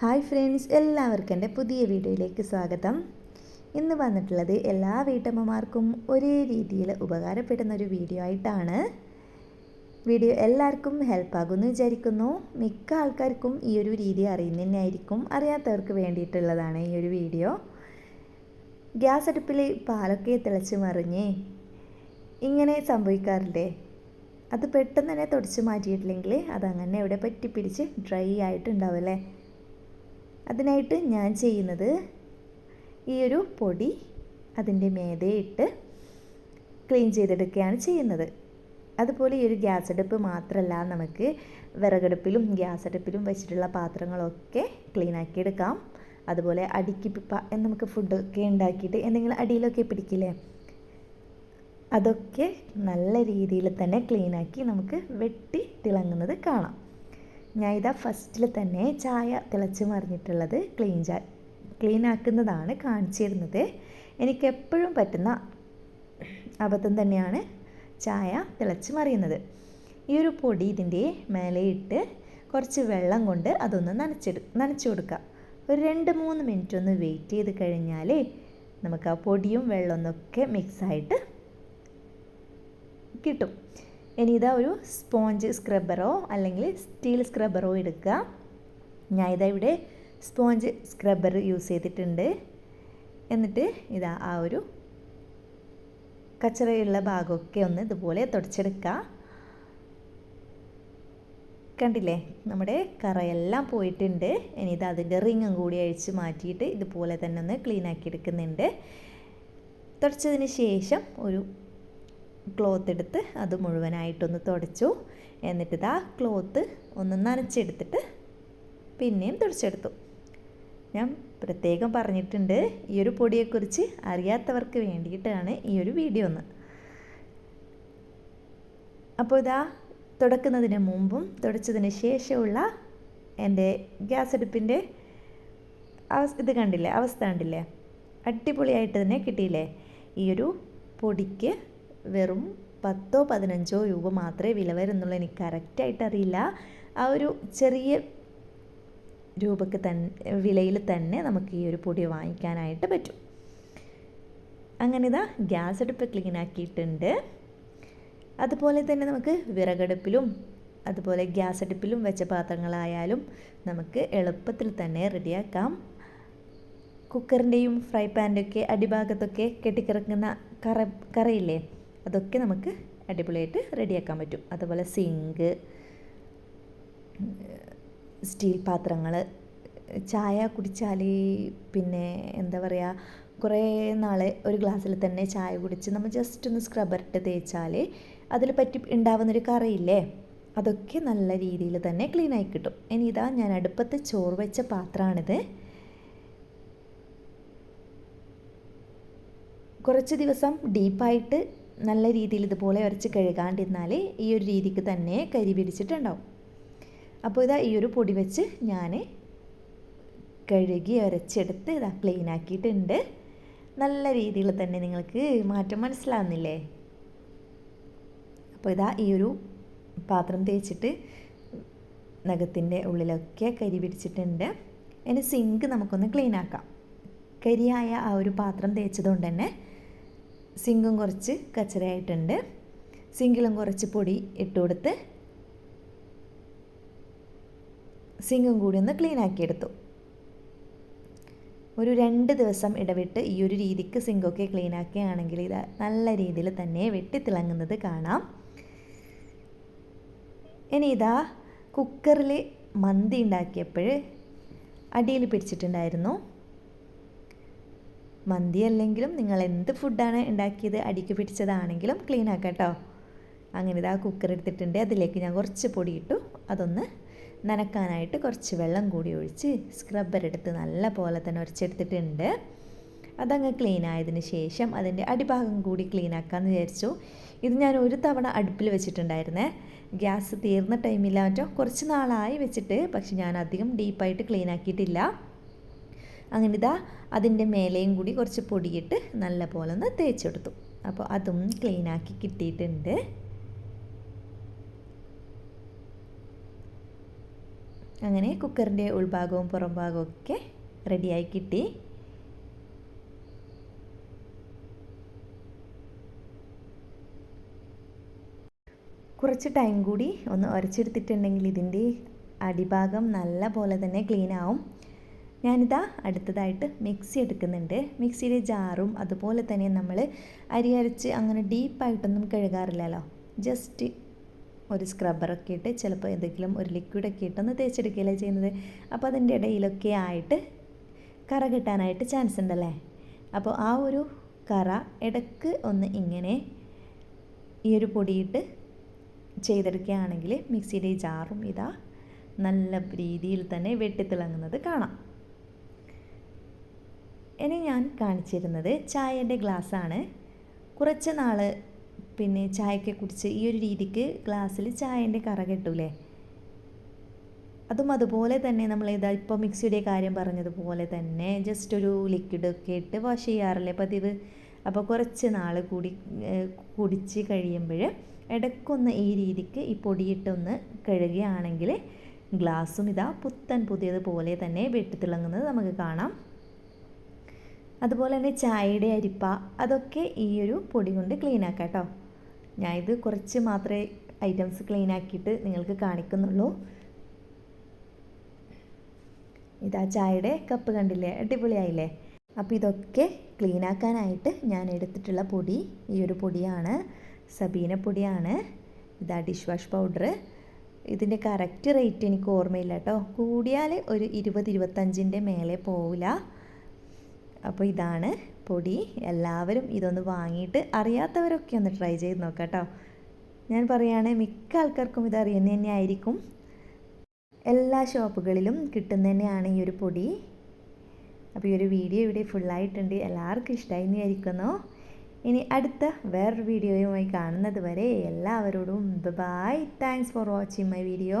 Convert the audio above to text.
Hi friends എല്ലാവർക്കും എന്റെ പുതിയ വീഡിയോയിലേക്ക് സ്വാഗതം. ഇന്ന് വന്നിട്ടുള്ളത് എല്ലാ വീട്ടമ്മമാർക്കും ഒരേ രീതിയിൽ ഉപകാരപ്പെടുന്ന ഒരു വീഡിയോ ആയിട്ടാണ്. വീഡിയോ എല്ലാവർക്കും ഹെൽപ്പാകുമെന്ന് വിചാരിക്കുന്നു. മിക്ക ആൾക്കാർക്കും ഈ ഒരു രീതി അറിയുന്നതന്നെയായിരിക്കും അറിയാത്തവർക്ക് വേണ്ടിയിട്ടുള്ളതാണ് ഈ ഒരു വീഡിയോ. ഗ്യാസ് അടുപ്പിൽ പാലൊക്കെ തിളച്ച് മറിഞ്ഞ് ഇങ്ങനെ സംഭവിക്കാറില്ലേ? അത് പെട്ടെന്ന് തന്നെ തുടച്ച് മാറ്റിയിട്ടില്ലെങ്കിൽ അതങ്ങനെ ഇവിടെ പറ്റിപ്പിടിച്ച് ഡ്രൈ ആയിട്ടുണ്ടാവും അതിനായിട്ട് ഞാൻ ചെയ്യുന്നത് ഈ ഒരു പൊടി അതിന്റെ മേതയിട്ട് ക്ലീൻ ചെയ്തെടുക്കുകയാണ് ചെയ്യുന്നത്. അതുപോലെ ഈ ഒരു ഗ്യാസ് അടുപ്പ് മാത്രമല്ല നമുക്ക് വിറകടുപ്പിലും ഗ്യാസ് അടുപ്പിലും വെച്ചിട്ടുള്ള പാത്രങ്ങളൊക്കെ ക്ലീൻ ആക്കി എടുക്കാം. അതുപോലെ അടിക്ക് നമുക്ക് ഫുഡൊക്കെ ഉണ്ടാക്കിയിട്ട് എന്തെങ്കിലും അടിയിലൊക്കെ പിടിക്കില്ലേ? അതൊക്കെ നല്ല രീതിയിൽ തന്നെ ക്ലീനാക്കി നമുക്ക് വെട്ടി തിളങ്ങുന്നത് കാണാം. ഞാൻ ഇതാ ഫസ്റ്റിൽ തന്നെ ചായ തിളച്ച് മറിഞ്ഞിട്ടുള്ളത് ക്ലീൻ ചാ ക്ലീൻ ആക്കുന്നതാണ് കാണിച്ചിരുന്നത് എനിക്ക് എപ്പോഴും പറ്റുന്ന അബദ്ധം തന്നെയാണ് ചായ തിളച്ച് മറിയുന്നത്. ഈ ഒരു പൊടി ഇതിന്റെ മേലെ ഇട്ട് കുറച്ച് വെള്ളം കൊണ്ട് അതൊന്ന് നനച്ചെടു നനച്ചു കൊടുക്കുക. ഒരു രണ്ട് മൂന്ന് മിനിറ്റ് ഒന്ന് വെയിറ്റ് ചെയ്ത് കഴിഞ്ഞാൽ നമുക്ക് ആ പൊടിയും വെള്ളമൊന്നൊക്കെ മിക്സായിട്ട് കിട്ടും. ഇനി ഇതാ ഒരു സ്പോഞ്ച് സ്ക്രബ്ബറോ അല്ലെങ്കിൽ സ്റ്റീൽ സ്ക്രബ്ബറോ എടുക്കുക. ഞാൻ ഇതാ ഇവിടെ സ്പോഞ്ച് സ്ക്രബ്ബർ യൂസ് ചെയ്തിട്ടുണ്ട്. എന്നിട്ട് ഇതാ ആ ഒരു കച്ചറയുള്ള ഭാഗമൊക്കെ ഒന്ന് ഇതുപോലെ തുടച്ചെടുക്കുക. കണ്ടില്ലേ? നമ്മുടെ കറയെല്ലാം പോയിട്ടുണ്ട്. ഇനി ഇത് അതിന്റെ റിങ്ങും കൂടി അഴിച്ച് മാറ്റിയിട്ട് ഇതുപോലെ തന്നെ ഒന്ന് ക്ലീൻ ആക്കി എടുക്കുന്നുണ്ട്. തുടച്ചതിന് ശേഷം ഒരു ക്ലോത്ത് എടുത്ത് അത് മുഴുവനായിട്ടൊന്ന് തുടച്ചു. എന്നിട്ട് ഇതാ ക്ലോത്ത് ഒന്ന് നനച്ചെടുത്തിട്ട് പിന്നെയും തുടച്ചെടുത്തു. ഞാൻ പ്രത്യേകം പറഞ്ഞിട്ടുണ്ട് ഈ ഒരു പൊടിയെക്കുറിച്ച് അറിയാത്തവർക്ക് വേണ്ടിയിട്ടാണ് ഈ ഒരു വീഡിയോ ഒന്ന്. അപ്പോൾ ഇതാ തുടക്കുന്നതിന് മുമ്പും തുടച്ചതിന് ശേഷമുള്ള എന്റെ ഗ്യാസ് അടുപ്പിന്റെ അവസ് ഇത് കണ്ടില്ലേ അവസ്ഥ കണ്ടില്ലേ? അടിപൊളിയായിട്ട് തന്നെ കിട്ടിയില്ലേ? ഈ ഒരു പൊടിക്ക് വെറും പത്തോ പതിനഞ്ചോ രൂപ മാത്രമേ വില വരുന്നുള്ളൂ. എനിക്ക് കറക്റ്റായിട്ട് അറിയില്ല. ആ ഒരു ചെറിയ രൂപക്ക് തന്നെ വിലയിൽ തന്നെ നമുക്ക് ഈ ഒരു പൊടി വാങ്ങിക്കാനായിട്ട് പറ്റും. അങ്ങനെ ഇതാ ഗ്യാസ് അടുപ്പ് ക്ലീൻ ആക്കിയിട്ടുണ്ട്. അതുപോലെ തന്നെ നമുക്ക് വിറകടുപ്പിലും അതുപോലെ ഗ്യാസ് അടുപ്പിലും വെച്ച പാത്രങ്ങളായാലും നമുക്ക് എളുപ്പത്തിൽ തന്നെ റെഡിയാക്കാം. കുക്കറിന്റെയും ഫ്രൈ പാന്റെയൊക്കെ അടിഭാഗത്തൊക്കെ കെട്ടിക്കിറക്കുന്ന കറ കറയില്ലേ? അതൊക്കെ നമുക്ക് അടിപൊളിയായിട്ട് റെഡിയാക്കാൻ പറ്റും. അതുപോലെ സിങ്ക് സ്റ്റീൽ പാത്രങ്ങൾ ചായ കുടിച്ചാൽ പിന്നെ എന്താ പറയുക കുറേ നാൾ ഒരു ഗ്ലാസ്സിൽ തന്നെ ചായ കുടിച്ച് നമ്മൾ ജസ്റ്റ് ഒന്ന് സ്ക്രബറിട്ട് തേച്ചാൽ അതിൽ പറ്റി ഉണ്ടാവുന്നൊരു കറിയില്ലേ അതൊക്കെ നല്ല രീതിയിൽ തന്നെ ക്ലീൻ ആയി കിട്ടും. ഇനി ഇതാ ഞാൻ അടുപ്പത്ത് ചോറ് വെച്ച പാത്രമാണിത് കുറച്ച് ദിവസം ഡീപ്പായിട്ട് നല്ല രീതിയിൽ ഇതുപോലെ ഉരച്ച് കഴുകാണ്ടിരുന്നാൽ ഈ ഒരു രീതിക്ക് തന്നെ കരി പിടിച്ചിട്ടുണ്ടാവും. അപ്പോൾ ഇതാ ഈ ഒരു പൊടി വെച്ച് ഞാൻ കഴുകി ഉരച്ചെടുത്ത് ഇതാ ക്ലീൻ ആക്കിയിട്ടുണ്ട്. നല്ല രീതിയിൽ തന്നെ നിങ്ങൾക്ക് മാറ്റം മനസ്സിലാകുന്നില്ലേ അപ്പോൾ ഇതാ ഈ ഒരു പാത്രം തേച്ചിട്ട് നഖത്തിന്റെ ഉള്ളിലൊക്കെ കരി പിടിച്ചിട്ടുണ്ട്. ഇനി സിങ്ക് നമുക്കൊന്ന് ക്ലീൻ ആക്കാം. കരിയായ ആ ഒരു പാത്രം തേച്ചതുകൊണ്ട് തന്നെ സിങ്കും കുറച്ച് കച്ചറയായിട്ടുണ്ട്. സിങ്കിലും കുറച്ച് പൊടി ഇട്ട് കൊടുത്ത് സിങ്കും കൂടി ഒന്ന് ക്ലീൻ ആക്കിയെടുത്തു ഒരു രണ്ട് ദിവസം ഇടവിട്ട് ഈ ഒരു രീതിക്ക് സിങ്കൊക്കെ ക്ലീൻ ആക്കുകയാണെങ്കിൽ ഇത് നല്ല രീതിയിൽ തന്നെ വെട്ടിത്തിളങ്ങുന്നത് കാണാം. ഇനി ഇതാ കുക്കറിൽ മന്തി ഉണ്ടാക്കിയപ്പോൾ അടിയിൽ പിടിച്ചിട്ടുണ്ടായിരുന്നു. മന്തി അല്ലെങ്കിലും നിങ്ങൾ എന്ത് ഫുഡാണ് ഉണ്ടാക്കിയത്? അടിക്ക് പിടിച്ചതാണെങ്കിലും ക്ലീൻ ആക്കാം കേട്ടോ. അങ്ങനെ ഇതാ കുക്കർ എടുത്തിട്ടുണ്ട്. അതിലേക്ക് ഞാൻ കുറച്ച് പൊടി ഇട്ടു. അതൊന്ന് നനക്കാനായിട്ട് കുറച്ച് വെള്ളം കൂടി ഒഴിച്ച് സ്ക്രബ്ബർ എടുത്ത് നല്ല പോലെ തന്നെ ഉരച്ചെടുത്തിട്ടുണ്ട് അതങ്ങ് ക്ലീൻ ആയതിന് ശേഷം അതിന്റെ അടിഭാഗം കൂടി ക്ലീൻ ആക്കാമെന്ന് വിചാരിച്ചു. ഇത് ഞാൻ ഒരു തവണ അടുപ്പിൽ വെച്ചിട്ടുണ്ടായിരുന്നേ. ഗ്യാസ് തീർന്ന ടൈമില്ല മറ്റോ കുറച്ച് നാളായി വെച്ചിട്ട്. പക്ഷെ ഞാൻ അധികം ഡീപ്പായിട്ട് ക്ലീൻ ആക്കിയിട്ടില്ല. അങ്ങനെ ഇതാ അതിന്റെ മേലെയും കൂടി കുറച്ച് പൊടിയിട്ട് നല്ല പോലെ ഒന്ന് തേച്ചെടുത്തു. അപ്പോൾ അതും ക്ലീനാക്കി കിട്ടിയിട്ടുണ്ട്. അങ്ങനെ കുക്കറിന്റെ ഉൾഭാഗവും പുറംഭാഗവും ഒക്കെ റെഡിയായി കിട്ടി. കുറച്ച് ടൈം കൂടി ഒന്ന് ഉരച്ചെടുത്തിട്ടുണ്ടെങ്കിൽ ഇതിന്റെ അടിഭാഗം നല്ല പോലെ തന്നെ ക്ലീൻ ആവും. ഞാനിതാ അടുത്തതായിട്ട് മിക്സി എടുക്കുന്നുണ്ട്. മിക്സിയുടെ ജാറും അതുപോലെ തന്നെ നമ്മൾ അരി അരച്ച് അങ്ങനെ ഡീപ്പായിട്ടൊന്നും കഴുകാറില്ലല്ലോ. ജസ്റ്റ് ഒരു സ്ക്രബ്ബറൊക്കെ ഇട്ട് ചിലപ്പോൾ എന്തെങ്കിലും ഒരു ലിക്വിഡൊക്കെ ഇട്ടൊന്ന് തേച്ചെടുക്കുകയല്ലേ ചെയ്യുന്നത്. അപ്പോൾ അതിന്റെ ഇടയിലൊക്കെ ആയിട്ട് കറ കിട്ടാനായിട്ട് ചാൻസ് ഉണ്ടല്ലേ? അപ്പോൾ ആ ഒരു കറ ഇടയ്ക്ക് ഒന്ന് ഇങ്ങനെ ഈ ഒരു പൊടിയിട്ട് ചെയ്തെടുക്കുകയാണെങ്കിൽ മിക്സിയുടെ ജാറും ഇതാ നല്ല രീതിയിൽ തന്നെ വെട്ടിത്തിളങ്ങുന്നത് കാണാം. ഇനി ഞാൻ കാണിച്ചിരുന്നത് ചായയുടെ ഗ്ലാസ്സാണ്. കുറച്ച് നാൾ പിന്നെ ചായയൊക്കെ കുടിച്ച് ഈ ഒരു രീതിക്ക് ഗ്ലാസ്സിൽ ചായന്റെ കറ കിട്ടൂലേ? അതും അതുപോലെ തന്നെ നമ്മൾ ഇതാ ഇപ്പോൾ മിക്സിയുടെ കാര്യം പറഞ്ഞതുപോലെ തന്നെ ജസ്റ്റ് ഒരു ലിക്വിഡ് ഒക്കെ ഇട്ട് വാഷ് ചെയ്യാറില്ലേ പതിവ്? അപ്പോൾ കുറച്ച് നാൾ കൂടി കുടിച്ച് കഴിയുമ്പോൾ ഇടയ്ക്കൊന്ന് ഈ രീതിക്ക് ഈ പൊടിയിട്ടൊന്ന് കഴുകുകയാണെങ്കിൽ ഗ്ലാസ്സും ഇതാ പുത്തൻ പുതിയതുപോലെ തന്നെ വെട്ടിത്തിളങ്ങുന്നത് നമുക്ക് കാണാം. അതുപോലെ തന്നെ ചായയുടെ അരിപ്പ അതൊക്കെ ഈ ഒരു പൊടി കൊണ്ട് ക്ലീൻ ആക്കാം കേട്ടോ ഇത് കുറച്ച് മാത്രമേ ഐറ്റംസ് ക്ലീൻ ആക്കിയിട്ട് നിങ്ങൾക്ക് കാണിക്കുന്നുള്ളൂ. ഇതാ ചായയുടെ കപ്പ് കണ്ടില്ലേ? അടിപൊളിയായില്ലേ? അപ്പോൾ ഇതൊക്കെ ക്ലീൻ ആക്കാനായിട്ട് ഞാൻ എടുത്തിട്ടുള്ള പൊടി ഈ ഒരു പൊടിയാണ്. സബീന പൊടിയാണ്. ഇതാ ഡിഷ് വാഷ് പൗഡർ ഇതിന്റെ കറക്റ്റ് റേറ്റ് എനിക്ക് ഓർമ്മയില്ല കേട്ടോ കൂടിയാൽ ഒരു ഇരുപത് ഇരുപത്തഞ്ചിന്റെ മേലെ പോവില്ല. അപ്പോൾ ഇതാണ് പൊടി. എല്ലാവരും ഇതൊന്ന് വാങ്ങിയിട്ട് അറിയാത്തവരൊക്കെ ഒന്ന് ട്രൈ ചെയ്ത് നോക്കാം കേട്ടോ ഞാൻ പറയുകയാണെങ്കിൽ മിക്ക ആൾക്കാർക്കും ഇത് അറിയുന്നത് തന്നെ ആയിരിക്കും. എല്ലാ ഷോപ്പുകളിലും കിട്ടുന്ന തന്നെയാണ് ഈ ഒരു പൊടി. അപ്പോൾ ഈ ഒരു വീഡിയോ ഇവിടെ ഫുള്ളായിട്ടുണ്ട് എല്ലാവർക്കും ഇഷ്ടമായി എന്ന് വിചാരിക്കുന്നു. ഇനി അടുത്ത വേറൊരു വീഡിയോയുമായി കാണുന്നത് വരെ എല്ലാവരോടും bye thanks for watching my video